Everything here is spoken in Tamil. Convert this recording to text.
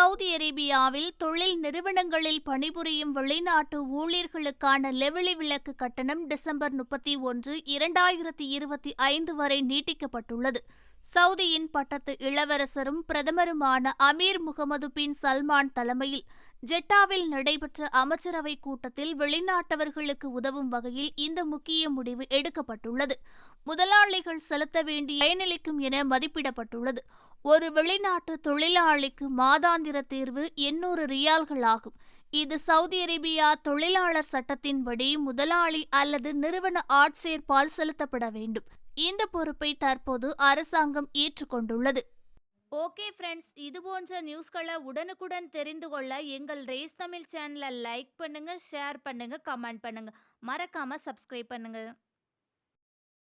சவுதி அரேபியாவில் தொழில் நிறுவனங்களில் பணிபுரியும் வெளிநாட்டு ஊழியர்களுக்கான லெவலி விலக்கு கட்டணம் டிசம்பர் முப்பத்தி ஒன்று இரண்டாயிரத்தி இருபத்தி ஐந்து வரை நீட்டிக்கப்பட்டுள்ளது. சவுதியின் பட்டத்து இளவரசரும் பிரதமருமான அமீர் முகமது பின் சல்மான் தலைமையில் ஜெட்டாவில் நடைபெற்ற அமைச்சரவை கூட்டத்தில் வெளிநாட்டவர்களுக்கு உதவும் வகையில் இந்த முக்கிய முடிவு எடுக்கப்பட்டுள்ளது. முதலாளிகள் செலுத்த வேண்டிய பயனளிக்கும் என மதிப்பிடப்பட்டுள்ளது. ஒரு வெளிநாட்டு தொழிலாளிக்கு மாதாந்திர தீர்வு எண்ணூறு ரியால்கள் ஆகும். இது சவுதி அரேபியா தொழிலாளர் சட்டத்தின்படி முதலாளி அல்லது நிறுவன ஆட்சேர்ப்பால் செலுத்தப்பட வேண்டும். இந்த பொறுப்பை தற்போது அரசாங்கம் ஏற்றுக்கொண்டுள்ளது. ஓகே ஃப்ரெண்ட்ஸ் இது போன்ற நியூஸ்களை உடனுக்குடன் தெரிந்து கொள்ள எங்கள் ரேஸ் தமிழ் சேனலை லைக் பண்ணுங்க ஷேர் பண்ணுங்க கமெண்ட் பண்ணுங்க. மறக்காம சப்ஸ்கிரைப் பண்ணுங்க.